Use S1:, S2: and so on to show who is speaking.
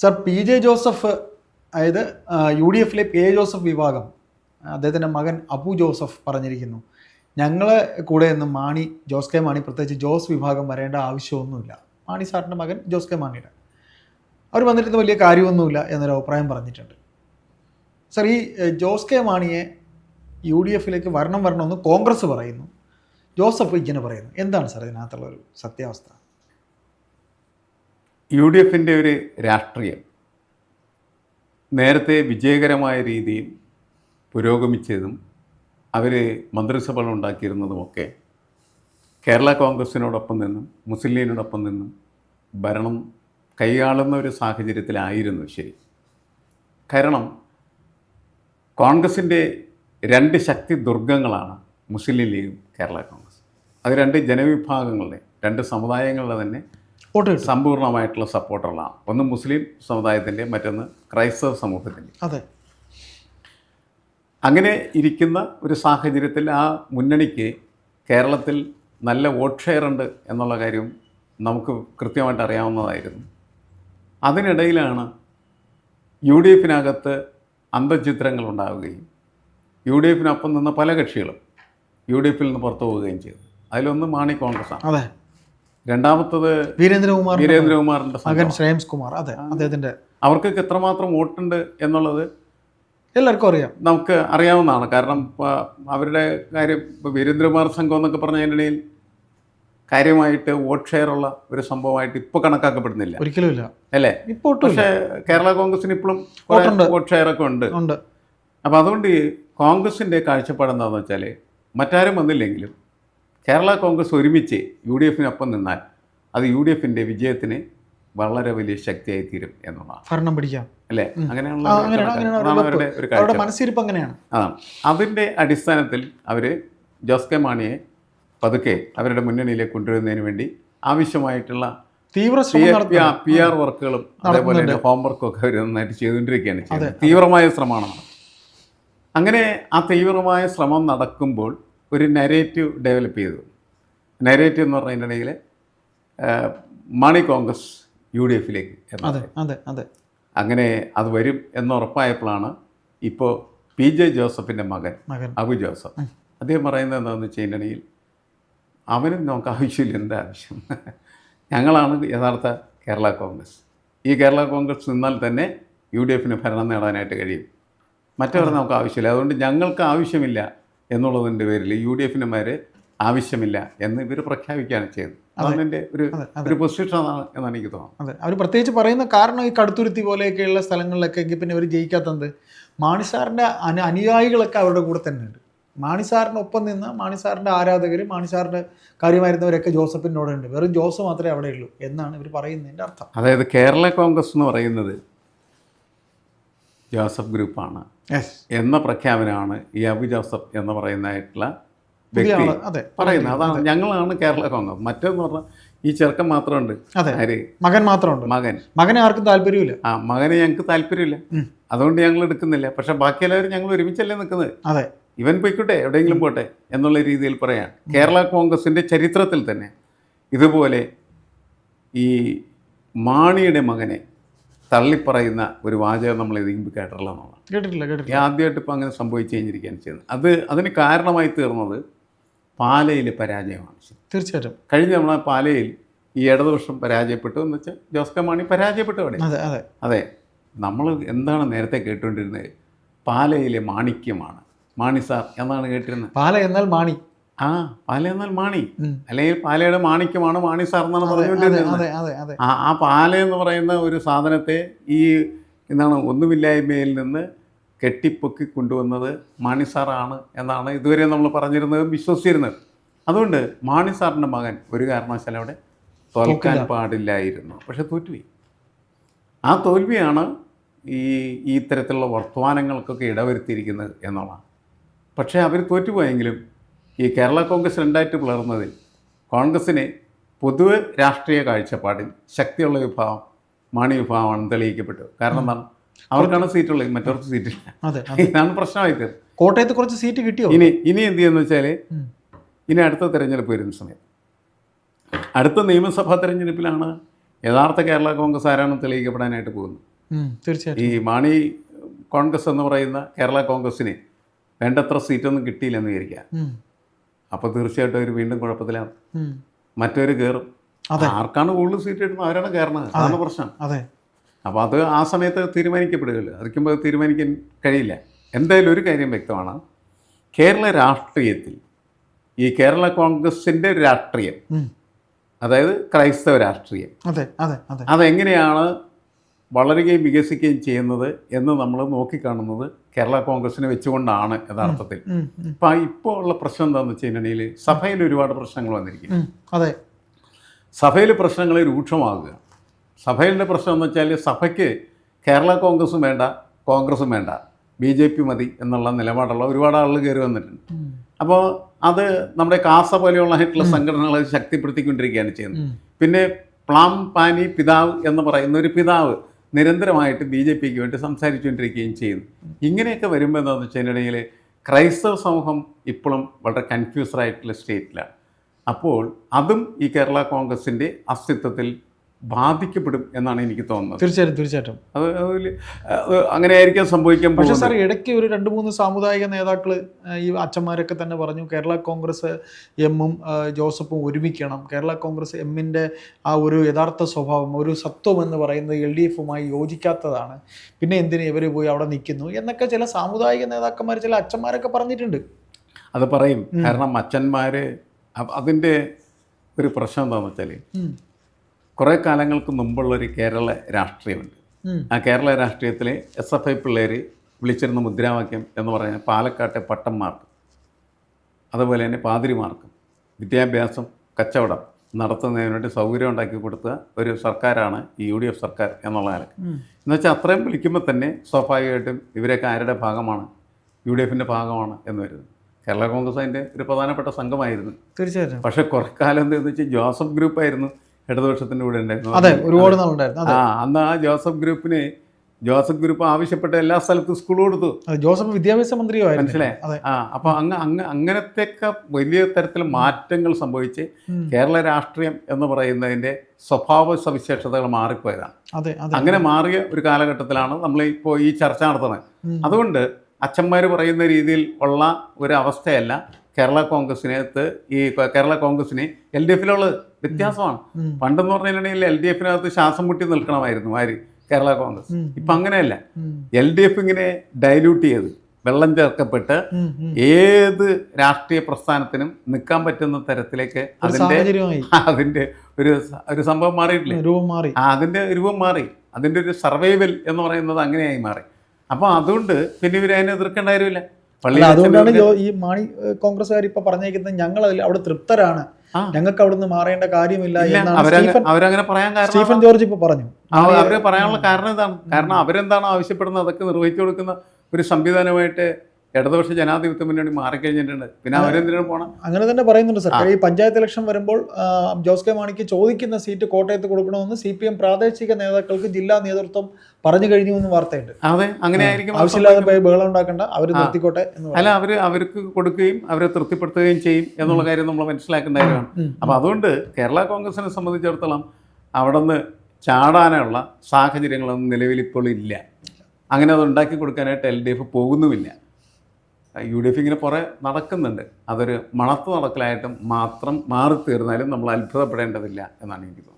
S1: Sir P J Joseph അതായത് U D എഫിലെ P A Joseph വിഭാഗം അദ്ദേഹത്തിന്റെ മകൻ അബു ജോസഫ് പറഞ്ഞിരിക്കുന്നു. ഞങ്ങളെ കൂടെ നിന്ന് മാണി ജോസ് കെ മാണി പ്രത്യേകിച്ച് ജോസ് വിഭാഗം വരേണ്ട ആവശ്യമൊന്നുമില്ല. മാണി സാറിന്റെ മകൻ ജോസ് കെ മാണിയുടെ. അവർ വന്നിരുന്ന വലിയ കാര്യമൊന്നുമില്ല എന്നൊരു അഭിപ്രായം പറഞ്ഞിട്ടുണ്ട്. സർ ഈ ജോസ് കെ മാണിയെ യു ഡി എഫിലേക്ക് വരണം വരണമെന്ന് കോൺഗ്രസ് പറയുന്നു. ജോസഫ് ഇങ്ങനെ പറയുന്നു. എന്താണ് സാർ ഇതിനകത്തുള്ള ഒരു സത്യാവസ്ഥ?
S2: യു ഡി എഫിന്റെ ഒരു രാഷ്ട്രീയം നേരത്തെ വിജയകരമായ രീതിയിൽ പുരോഗമിച്ചതും അവർ മന്ത്രിസഭകൾ ഉണ്ടാക്കിയിരുന്നതുമൊക്കെ കേരള കോൺഗ്രസിനോടൊപ്പം നിന്നും മുസ്ലിം ലീഗിനോടൊപ്പം നിന്നും ഭരണം കൈയാളുന്ന ഒരു സാഹചര്യത്തിലായിരുന്നു ശരി. കാരണം കോൺഗ്രസിന്റെ രണ്ട് ശക്തി ദുർഗങ്ങളാണ് മുസ്ലിം ലീഗും കേരള കോൺഗ്രസ്. അത് രണ്ട് ജനവിഭാഗങ്ങളുടെ രണ്ട് സമുദായങ്ങളുടെ തന്നെ
S1: കിട്ടും.
S2: സമ്പൂർണമായിട്ടുള്ള സപ്പോർട്ടുകളാണ് ഒന്ന് മുസ്ലിം സമുദായത്തിന്റെ മറ്റൊന്ന് ക്രൈസ്തവ സമൂഹത്തിന്റെ.
S1: അതെ.
S2: അങ്ങനെ ഇരിക്കുന്ന ഒരു സാഹചര്യത്തിൽ ആ മുന്നണിക്ക് കേരളത്തിൽ നല്ല വോട്ട് ഷെയർ ഉണ്ട് എന്നുള്ള കാര്യം നമുക്ക് കൃത്യമായിട്ട് അറിയാവുന്നതായിരുന്നു. അതിനിടയിലാണ് യു ഡി എഫിനകത്ത് അന്തചിത്രങ്ങൾ ഉണ്ടാവുകയും യു ഡി എഫിനൊപ്പം നിന്ന പല കക്ഷികളും യു ഡി എഫിൽ നിന്ന് പുറത്തു പോവുകയും ചെയ്തു. അതിലൊന്ന് മാണി കോൺഗ്രസ്സാണ്.
S1: അതെ.
S2: രണ്ടാമത്തത്
S1: വീരേന്ദ്രകുമാർ
S2: വീരേന്ദ്രകുമാറിന്റെ
S1: മകൻ
S2: ശ്രേംസ്
S1: ശ്രേയംസ് കുമാർ അതെ അദ്ദേഹത്തിന്റെ
S2: അവർക്കൊക്കെ എത്രമാത്രം വോട്ടുണ്ട് എന്നുള്ളത്
S1: എല്ലാവർക്കും അറിയാം.
S2: നമുക്ക് അറിയാവുന്നതാണ്. കാരണം അവരുടെ കാര്യം ഇപ്പോൾ വീരേന്ദ്രകുമാർ സംഘം എന്നൊക്കെ പറഞ്ഞതിനിടയിൽ കാര്യമായിട്ട് വോട്ട് ഷെയർ ഉള്ള ഒരു സംഭവമായിട്ട് ഇപ്പോൾ കണക്കാക്കപ്പെടുന്നില്ല.
S1: ഒരിക്കലും ഇല്ല.
S2: അല്ലേ?
S1: ഇപ്പോൾ
S2: പക്ഷേ കേരള കോൺഗ്രസിന് ഇപ്പോഴും. വോട്ട് ഷെയർ ഒക്കെ ഉണ്ട്.
S1: ഉണ്ട്.
S2: അപ്പോൾ അതുകൊണ്ട് കോൺഗ്രസിന്റെ കോൺഗ്രസിന്റെ കാഴ്ചപ്പാട് എന്താണെന്ന് വെച്ചാൽ മറ്റാരും വന്നില്ലെങ്കിലും കേരള കോൺഗ്രസ് ഒരുമിച്ച് യു ഡി എഫിനൊപ്പം നിന്നാൽ അത് യു ഡി എഫിന്റെ വിജയത്തിന് വളരെ വലിയ ശക്തിയായി തീരും എന്നുള്ളതാണ്.
S1: ഭരണം പിടിക്കാം.
S2: അല്ലേ? അങ്ങനെയുള്ള.
S1: അവരുടെ.
S2: ഒരു
S1: മനസ്സിരിപ്പ് അങ്ങനെയാണ്.
S2: അതാണ്. അതിന്റെ അടിസ്ഥാനത്തിൽ അവർ ജോസ് കെ മാണിയെ പതുക്കെ അവരുടെ മുന്നണിയിലേക്ക് കൊണ്ടുവരുന്നതിന് വേണ്ടി ആവശ്യമായിട്ടുള്ള
S1: തീവ്ര
S2: പി ആർ വർക്കുകളും അതേപോലെ തന്നെ ഹോംവർക്കും ഒക്കെ അവർ നന്നായിട്ട് ചെയ്തുകൊണ്ടിരിക്കുകയാണ് തീവ്രമായ ശ്രമമാണ് അങ്ങനെ ആ തീവ്രമായ ശ്രമം നടക്കുമ്പോൾ ഒരു നരേറ്റീവ് ഡെവലപ്പ് ചെയ്തു. നരേറ്റീവ് എന്ന് പറഞ്ഞതിനിടയിൽ മണി കോൺഗ്രസ് യു ഡി എഫിലേക്ക്
S1: അതെ അതെ അതെ.
S2: അങ്ങനെ അത് വരും എന്നുറപ്പായപ്പോഴാണ് ഇപ്പോൾ പി ജെ ജോസഫിന്റെ മകൻ
S1: മകൻ.
S2: അബു ജോസഫ്. അദ്ദേഹം പറയുന്നത് എന്താണെന്ന് വെച്ച് കഴിഞ്ഞിട്ടുണ്ടെങ്കിൽ അവനും നമുക്ക് ആവശ്യമില്ല എന്താ ആവശ്യം? ഞങ്ങളാണ് യഥാർത്ഥ കേരള കോൺഗ്രസ്. ഈ കേരള കോൺഗ്രസ് നിന്നാൽ തന്നെ യു ഡി എഫിന് ഭരണം നേടാനായിട്ട് കഴിയും. മറ്റവർ നമുക്ക് ആവശ്യമില്ല. അതുകൊണ്ട് ഞങ്ങൾക്ക് ആവശ്യമില്ല. എന്നുള്ളതിന്റെ പേരിൽ യു ഡി എഫിനുമാർ ആവശ്യമില്ല എന്ന് ഇവർ പ്രഖ്യാപിക്കുകയാണ് ചെയ്തത് അതിന്റെ ഒരു ഒരു പൊസിഷൻ എന്നാണ് എനിക്ക് തോന്നുന്നത്.
S1: അതെ. അവർ പ്രത്യേകിച്ച് പറയുന്ന കാരണം ഈ കടുത്തുരുത്തി പോലെയൊക്കെയുള്ള സ്ഥലങ്ങളിലൊക്കെ എങ്കിൽ പിന്നെ അവർ ജയിക്കാത്തത് മാണിസാറിന്റെ അനു അനുയായികളൊക്കെ അവരുടെ കൂടെ തന്നെ ഉണ്ട്. മാണിസാറിന് ഒപ്പം നിന്ന് മാണിസാറിന്റെ ആരാധകർ മാണിസാറിന്റെ കാര്യമായിരുന്നവരൊക്കെ ജോസഫിനോട് ഉണ്ട്. വെറും ജോസ് മാത്രമേ അവിടെ ഉള്ളൂ എന്നാണ് ഇവർ പറയുന്നതിന്റെ അർത്ഥം.
S2: അതായത് കേരള കോൺഗ്രസ് എന്ന് പറയുന്നത് ജോസഫ് ഗ്രൂപ്പാണ്. എന്ന പ്രഖ്യാപനമാണ് ഈ അബു ജോസഫ് എന്ന് പറയുന്നതായിട്ടുള്ള വ്യക്തി പറയുന്നത്. അതാണ് ഞങ്ങളാണ് കേരള കോൺഗ്രസ്. മറ്റേന്ന് പറഞ്ഞാൽ ഈ ചെറുക്കൻ മാത്രമുണ്ട്. ആര്?
S1: മകൻ മാത്രമുണ്ട്.
S2: മകൻ.
S1: മകനെ ആർക്കും താല്പര്യമില്ല.
S2: ആ മകനെ ഞങ്ങൾക്ക് താല്പര്യമില്ല. അതുകൊണ്ട് ഞങ്ങൾ എടുക്കുന്നില്ല. പക്ഷെ ബാക്കി എല്ലാവരും ഞങ്ങൾ ഒരുമിച്ചല്ലേ നിൽക്കുന്നത്.
S1: അതെ.
S2: ഇവൻ പോയിക്കോട്ടെ എവിടെയെങ്കിലും പോട്ടെ എന്നുള്ള രീതിയിൽ പറയാം. കേരള കോൺഗ്രസിന്റെ ചരിത്രത്തിൽ തന്നെ ഇതുപോലെ ഈ മാണിയുടെ മകനെ തള്ളിപ്പറയുന്ന ഒരു വാചകം നമ്മൾ ഏതെങ്കിലും കേട്ടിട്ടില്ല എന്നുള്ളതാണ്
S1: കേട്ടിട്ടില്ല കേട്ടിട്ടില്ല.
S2: ആദ്യമായിട്ട് ഇപ്പോൾ അങ്ങനെ സംഭവിച്ചു കഴിഞ്ഞിരിക്കുകയാണ് ചെയ്യുന്നത്. അത് അതിന് കാരണമായി തീർന്നത് പാലയിലെ പരാജയമാണ്.
S1: തീർച്ചയായിട്ടും.
S2: കഴിഞ്ഞ തവണ പാലയിൽ ഈ ഇടതുപക്ഷം പരാജയപ്പെട്ടു എന്ന് വെച്ചാൽ ജോസ് കെ മാണി പരാജയപ്പെട്ടു അവിടെ.
S1: അതെ അതെ.
S2: അതെ. നമ്മൾ എന്താണ് നേരത്തെ കേട്ടുകൊണ്ടിരുന്നത്? പാലയിലെ മാണിക്യമാണ്. മാണി സാർ എന്നാണ് കേട്ടിരുന്നത്?
S1: പാല എന്നാൽ മാണി.
S2: ആ പാല എന്നാൽ മാണി അല്ലെങ്കിൽ പാലയുടെ മാണിക്യമാണ് മാണി സാർ എന്നാണ് പറഞ്ഞുകൊണ്ടിരുന്നത് ആ ആ പാല എന്ന് പറയുന്ന ഒരു സാധനത്തെ ഈ എന്താണ് ഒന്നുമില്ലായ്മയിൽ നിന്ന് കെട്ടിപ്പൊക്കി കൊണ്ടുവന്നത് മാണി സാറാണ് എന്നാണ് ഇതുവരെ നമ്മൾ പറഞ്ഞിരുന്നത് വിശ്വസിച്ചിരുന്നത്. അതുകൊണ്ട് മാണി സാറിന്റെ മകൻ ഒരു കാരണവശാലും അവിടെ തോൽക്കാൻ പാടില്ലായിരുന്നു. പക്ഷെ തോറ്റുപോയി ആ തോൽവിയാണ് ഈ ഈ ഇത്തരത്തിലുള്ള വർത്തമാനങ്ങൾക്കൊക്കെ ഇടവരുത്തിയിരിക്കുന്നത് എന്നുള്ളതാണ്. പക്ഷേ അവർ തോറ്റുപോയെങ്കിലും ഈ കേരള കോൺഗ്രസ് രണ്ടായിട്ട് പിളർന്നതിൽ കോൺഗ്രസ്സിന് പൊതുവെ രാഷ്ട്രീയ കാഴ്ചപ്പാടിൽ ശക്തിയുള്ള വിഭാഗം മാണി വിഭാഗമാണ് തെളിയിക്കപ്പെട്ടു കാരണം എന്താണ്? അവർക്കാണ് സീറ്റുള്ളത് മറ്റവർക്ക് സീറ്റില്ല. ഇതാണ് പ്രശ്നമായി തീർന്നത്
S1: കോട്ടയത്ത് കുറച്ച് സീറ്റ് കിട്ടിയോ?
S2: ഇനി ഇനി എന്ത് ചെയ്യുന്നു വെച്ചാൽ ഇനി അടുത്ത തെരഞ്ഞെടുപ്പ് വരുന്ന സമയത്ത്. അടുത്ത നിയമസഭാ തെരഞ്ഞെടുപ്പിലാണ് യഥാർത്ഥ കേരള കോൺഗ്രസ് ആരാണ് തെളിയിക്കപ്പെടാനായിട്ട്
S1: പോകുന്നത്. തീർച്ചയായും
S2: ഈ മാണി കോൺഗ്രസ് എന്ന് പറയുന്ന കേരള കോൺഗ്രസിന് വേണ്ടത്ര സീറ്റൊന്നും കിട്ടിയില്ലെന്ന് വിചാരിക്കുക. അപ്പോൾ തീർച്ചയായിട്ടും അവർ വീണ്ടും കുഴപ്പത്തിലാണ്. മറ്റവർ കയറും. ആർക്കാണ് കൂടുതൽ സീറ്റ് കിട്ടുന്നത്? അവരാണ് കയറുന്നത് അതാണ് പ്രശ്നം.
S1: അതെ.
S2: അപ്പോൾ അത് ആ സമയത്ത് തീരുമാനിക്കപ്പെടുകയില്ല? അതിക്കുമ്പോൾ അത് തീരുമാനിക്കാൻ കഴിയില്ല. എന്തായാലും ഒരു കാര്യം വ്യക്തമാണ്. കേരള രാഷ്ട്രീയത്തിൽ ഈ കേരള കോൺഗ്രസിന്റെ ഒരു രാഷ്ട്രീയം അതായത് ക്രൈസ്തവ രാഷ്ട്രീയം
S1: അതെ അതെ.
S2: അതെങ്ങനെയാണ് വളരുകയും വികസിക്കുകയും ചെയ്യുന്നത് എന്ന് നമ്മൾ നോക്കിക്കാണുന്നത് കേരള കോൺഗ്രസിനെ വെച്ചുകൊണ്ടാണ് യഥാർത്ഥത്തിൽ.
S1: ഇപ്പോ
S2: ഇപ്പം ഇപ്പോൾ ഉള്ള പ്രശ്നം എന്താണെന്ന് കഴിഞ്ഞാൽ സഭയിൽ ഒരുപാട് പ്രശ്നങ്ങൾ വന്നിരിക്കും
S1: അതെ.
S2: സഭയിൽ പ്രശ്നങ്ങൾ രൂക്ഷമാകുക സഭയിലെ പ്രശ്നം എന്ന് വെച്ചാൽ സഭയ്ക്ക് കേരള കോൺഗ്രസും വേണ്ട കോൺഗ്രസും വേണ്ട ബി ജെ പി മതി എന്നുള്ള നിലപാടുള്ള ഒരുപാട് ആളുകൾ കയറി വന്നിട്ടുണ്ട്. അപ്പോൾ അത് നമ്മുടെ കാസ പോലെയുള്ള സംഘടനകളെ ശക്തിപ്പെടുത്തിക്കൊണ്ടിരിക്കുകയാണ് ചെയ്യുന്നത്. പിന്നെ പ്ലാം പാനി പിതാവ് എന്ന് പറയുന്ന ഒരു പിതാവ് നിരന്തരമായിട്ട് ബി ജെ പിക്ക് വേണ്ടി സംസാരിച്ചുകൊണ്ടിരിക്കുകയും ചെയ്യുന്നു. ഇങ്ങനെയൊക്കെ വരുമ്പോൾ എന്താണെന്ന് വെച്ചിട്ടുണ്ടെങ്കിൽ ക്രൈസ്തവ സമൂഹം ഇപ്പോഴും വളരെ കൺഫ്യൂസ്ഡ് ആയിട്ടുള്ള സ്റ്റേറ്റിലാണ് അപ്പോൾ അതും ഈ കേരള കോൺഗ്രസിന്റെ അസ്തിത്വത്തിൽ ബാധിക്കപ്പെടും എന്നാണ് എനിക്ക് തോന്നുന്നത്.
S1: തീർച്ചയായിട്ടും തീർച്ചയായിട്ടും.
S2: അത് അങ്ങനെ അങ്ങനെയായിരിക്കും സംഭവിക്കാൻ
S1: പക്ഷെ സാർ ഇടയ്ക്ക് ഒരു രണ്ട് മൂന്ന് സാമുദായിക നേതാക്കൾ ഈ അച്ഛന്മാരൊക്കെ തന്നെ പറഞ്ഞു കേരള കോൺഗ്രസ് എമ്മും ജോസഫും ഒരുമിക്കണം. കേരള കോൺഗ്രസ് എമ്മിന്റെ ആ ഒരു യഥാർത്ഥ സ്വഭാവം ഒരു സത്വം എന്ന് പറയുന്നത് എൽ ഡി എഫുമായി യോജിക്കാത്തതാണ്. പിന്നെ എന്തിനു ഇവർ പോയി അവിടെ നിൽക്കുന്നു എന്നൊക്കെ ചില സാമുദായിക നേതാക്കന്മാർ ചില അച്ഛന്മാരൊക്കെ പറഞ്ഞിട്ടുണ്ട്.
S2: അത് പറയും. കാരണം അച്ഛന്മാർ അതിന്റെ ഒരു പ്രശ്നം എന്താണെന്ന് വെച്ചാൽ കുറേ കാലങ്ങൾക്ക് മുമ്പുള്ളൊരു കേരള രാഷ്ട്രീയമുണ്ട്. ആ കേരള രാഷ്ട്രീയത്തിലെ എസ് എഫ് ഐ പിള്ളേർ വിളിച്ചിരുന്ന മുദ്രാവാക്യം എന്ന് പറഞ്ഞാൽ പാലക്കാട്ടെ പട്ടന്മാർക്ക് അതുപോലെ തന്നെ പാതിരിമാർക്കും വിദ്യാഭ്യാസം കച്ചവടം നടത്തുന്നതിന് വേണ്ടി സൗകര്യം ഉണ്ടാക്കി കൊടുത്ത ഒരു സർക്കാരാണ് ഈ യു ഡി എഫ് സർക്കാർ എന്നുള്ള
S1: നിലയ്ക്ക്.
S2: എന്നുവെച്ചാൽ അത്രയും വിളിക്കുമ്പോൾ തന്നെ സ്വാഭാവികമായിട്ടും ഇവരൊക്കെ ആരുടെ ഭാഗമാണ്? യു ഡി എഫിന്റെ ഭാഗമാണ് എന്ന് വരുന്നത്. കേരള കോൺഗ്രസ് അതിന്റെ ഒരു പ്രധാനപ്പെട്ട സംഘമായിരുന്നു.
S1: തീർച്ചയായിട്ടും.
S2: പക്ഷേ കുറെ കാലം എന്താണെന്ന് വെച്ചാൽ ജോസഫ് ഗ്രൂപ്പായിരുന്നു. ഇടതുപക്ഷത്തിന്റെ കൂടെ ഉണ്ടായിരുന്നു.
S1: അതെ ഒരുപാട് നാളുണ്ടായിരുന്നു അതെ.
S2: ആ അന്ന് ആ ജോസഫ് ഗ്രൂപ്പിന് ജോസഫ് ഗ്രൂപ്പ് ആവശ്യപ്പെട്ട എല്ലാ സ്ഥലത്തും സ്കൂൾ കൊടുത്തു.
S1: ജോസഫ് വിദ്യാഭ്യാസ മന്ത്രിയോ
S2: മനസ്സിലായി?
S1: അതെ.
S2: ആ അപ്പൊ അങ്ങ് അങ്ങ് അങ്ങനത്തെയൊക്കെ വലിയ തരത്തിൽ മാറ്റങ്ങൾ സംഭവിച്ച് കേരള രാഷ്ട്രീയം എന്ന് പറയുന്നതിന്റെ സ്വഭാവ സവിശേഷതകൾ മാറിപ്പോയതാണ്. അങ്ങനെ മാറിയ ഒരു കാലഘട്ടത്തിലാണ് നമ്മൾ ഇപ്പോൾ ഈ ചർച്ച നടത്തുന്നത്. അതുകൊണ്ട് അച്ഛന്മാർ പറയുന്ന രീതിയിൽ ഉള്ള ഒരു അവസ്ഥയല്ല കേരള കോൺഗ്രസിനകത്ത് ഈ കേരള കോൺഗ്രസിന് എൽ ഡി എഫിലുള്ളത്. വ്യത്യാസമാണ്. പണ്ടെന്ന് പറഞ്ഞിട്ടുണ്ടെങ്കിൽ എൽ ഡി എഫിനകത്ത് ശ്വാസം മുട്ടി നിൽക്കണമായിരുന്നു ആര്? കേരള കോൺഗ്രസ്. ഇപ്പൊ അങ്ങനെയല്ല. എൽ ഡി എഫ് ഇങ്ങനെ ഡൈല്യൂട്ട് ചെയ്ത് വെള്ളം ചേർക്കപ്പെട്ട്. ഏത് രാഷ്ട്രീയ പ്രസ്ഥാനത്തിനും നിൽക്കാൻ പറ്റുന്ന തരത്തിലേക്ക്
S1: അതിന്റെ
S2: അതിന്റെ ഒരു ഒരു സംഭവം മാറിയിട്ടില്ലേ?
S1: രൂപം മാറി.
S2: അതിന്റെ രൂപം മാറി. അതിന്റെ ഒരു സർവൈവൽ എന്ന് പറയുന്നത് അങ്ങനെയായി മാറി. അപ്പോൾ അതുകൊണ്ട് പിന്നെ ഇവരതിനെ എതിർക്കേണ്ട കാര്യമില്ല.
S1: അതുകൊണ്ടാണ് ഈ മാണി കോൺഗ്രസ് കോൺഗ്രസ്സുകാർ ഇപ്പൊ പറഞ്ഞേക്കുന്നത് ഞങ്ങൾ അതിൽ അവിടെ തൃപ്തരാണ്. ഞങ്ങൾക്ക് അവിടുന്ന് മാറേണ്ട കാര്യമില്ല
S2: അവരങ്ങനെ പറയാൻ കാരണം സ്റ്റീഫൻ
S1: ജോർജ് ഇപ്പൊ പറഞ്ഞു.
S2: അവർ പറയാനുള്ള കാരണം ഇതാണ്. കാരണം അവരെന്താണോ ആവശ്യപ്പെടുന്നത് അതൊക്കെ നിർവഹിച്ചു കൊടുക്കുന്ന ഒരു സംവിധാനമായിട്ട് ഇടതുപക്ഷ ജനാധിപത്യ മുന്നണി മാറിക്കഴിഞ്ഞിട്ടുണ്ട്. പിന്നെ അവരെന്തിനാണ് പോണം?
S1: അങ്ങനെ തന്നെ പറയുന്നുണ്ട് സർ ഈ പഞ്ചായത്ത് ഇലക്ഷൻ വരുമ്പോൾ ജോസ് കെ മാണിക്ക് ചോദിക്കുന്ന സീറ്റ് കോട്ടയത്ത് കൊടുക്കണമെന്ന് സി പി എം പ്രാദേശിക നേതാക്കൾക്ക് ജില്ലാ നേതൃത്വം പറഞ്ഞു കഴിഞ്ഞു എന്ന് വാർത്തയുണ്ട്.
S2: അതെ അങ്ങനെ ആയിരിക്കും
S1: ആവശ്യമില്ലാതെ ബഹളം ഉണ്ടാക്കേണ്ട അവർ നിർത്തിക്കോട്ടെ
S2: അല്ല അവർ അവർക്ക് കൊടുക്കുകയും അവരെ തൃപ്തിപ്പെടുത്തുകയും ചെയ്യും എന്നുള്ള കാര്യം നമ്മൾ മനസ്സിലാക്കേണ്ട കാര്യമാണ്. അപ്പൊ അതുകൊണ്ട് കേരള കോൺഗ്രസിനെ സംബന്ധിച്ചിടത്തോളം അവിടെ നിന്ന് ചാടാനുള്ള സാഹചര്യങ്ങളൊന്നും നിലവിൽ ഇപ്പോൾ ഇല്ല. അങ്ങനെ അത് ഉണ്ടാക്കി കൊടുക്കാനായിട്ട് എൽ ഡി എഫ് പോകുന്നുമില്ല. യു ഡി എഫ് ഇങ്ങനെ കുറേ നടക്കുന്നുണ്ട്. അതൊരു മണത്ത് നടക്കലായിട്ടും മാത്രം മാറി തീർന്നാലും നമ്മൾ അത്ഭുതപ്പെടേണ്ടതില്ല എന്നാണ് എനിക്ക് തോന്നുന്നത്.